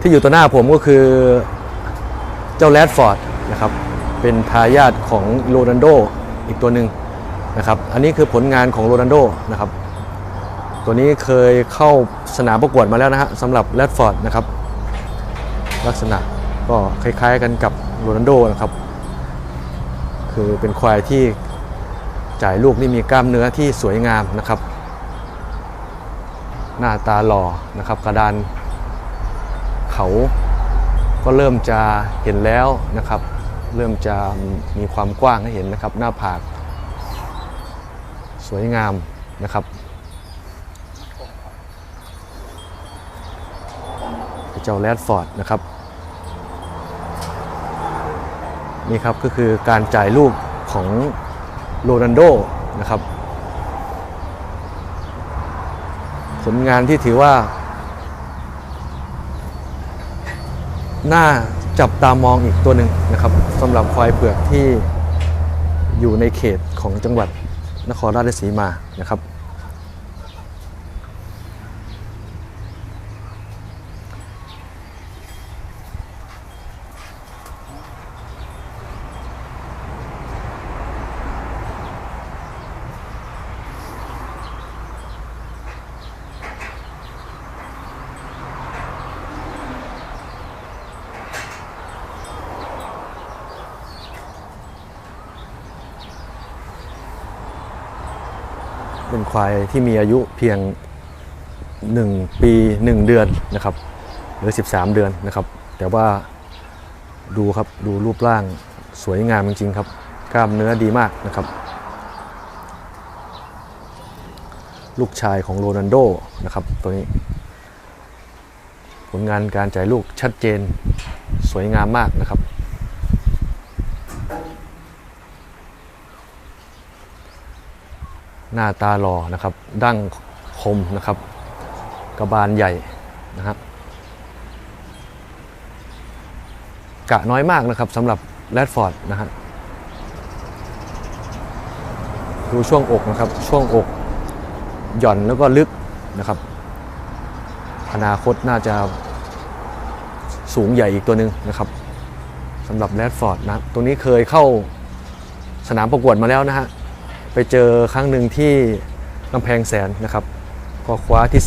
ที่อยู่ต่อหน้าผมก็คือเจ้าแรดฟอร์ดนะครับเป็นทายาทของโรนัลโดอีกตัวหนึ่งนะครับอันนี้คือผลงานของโรนัลโดนะครับตัวนี้เคยเข้าสนามประกวดมาแล้วนะฮะสำหรับแรดฟอร์ดนะครับลักษณะก็คล้ายๆกันกับโรนัลโดนะครับคือเป็นควายที่จ่ายลูกนี่มีกล้ามเนื้อที่สวยงามนะครับ หน้าตาหล่อนะครับกระดาน เขาก็เริ่มจะเห็นแล้วนะครับ เริ่มจะมีความกว้างให้เห็นนะครับ หน้าผากสวยงามนะครับเจ้าแรดฟอร์ดนะครับนี่ครับก็คือการจ่ายลูกของโรนัลโดนะครับ ผลงานที่ถือว่า น่าจับตามองอีกตัวหนึ่งนะครับสำหรับควายเผือกที่อยู่ในเขตของจังหวัดนครราชสีมานะครับ เป็นควายที่มีอายุเพียง 1 ปี 1 เดือนนะครับหรือ 13 เดือนนะครับ แต่ว่าดูครับดูรูปร่างสวยงามจริงๆครับกล้ามเนื้อดีมากนะครับ ลูกชายของโรนัลโดนะครับตัวนี้ ผลงานการจ่ายลูกชัดเจนสวยงามมากนะครับ หน้าตาหล่อนะครับ ดั้งคมนะครับ กระบาลใหญ่นะครับกะน้อยมากนะครับสำหรับแรดฟอร์ดนะฮะดูช่วงอกนะครับ ช่วงอกหย่อนแล้วก็ลึกนะครับ อนาคตน่าจะสูงใหญ่อีกตัวหนึ่งนะครับสำหรับแรดฟอร์ดนะตรงนี้เคยเข้าสนามประกวดมาแล้วนะฮะ ไปเจอครั้งหนึ่งที่กำแพงแสนนะครับก็คว้าที่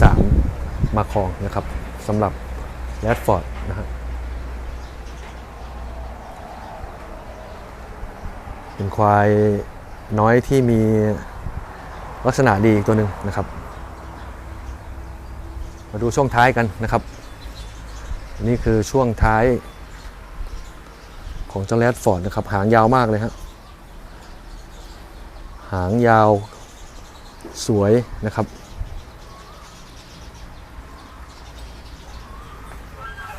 3 มาครองนะครับสำหรับแรดฟอร์ดนะฮะเป็นควายน้อยที่มีลักษณะดีอีกตัวหนึ่งนะครับ มาดูช่วงท้ายกันนะครับ นี่คือช่วงท้ายของเจ้าแรดฟอร์ดนะครับ หางยาวมากเลยครับ หางยาวสวยนะครับ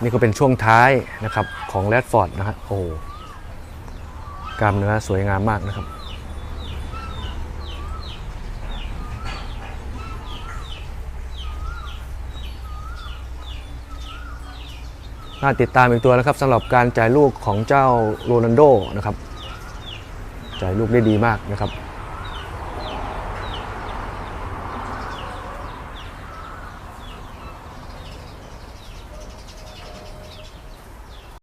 นี่ก็เป็นช่วงท้ายนะครับของแรดฟอร์ดนะฮะโอ้กล้ามเนื้อสวยงามมากนะครับน่าติดตามอีกตัวนะครับสำหรับการจ่ายลูกของเจ้าโรนัลโดนะครับ จ่ายลูกได้ดีมากนะครับ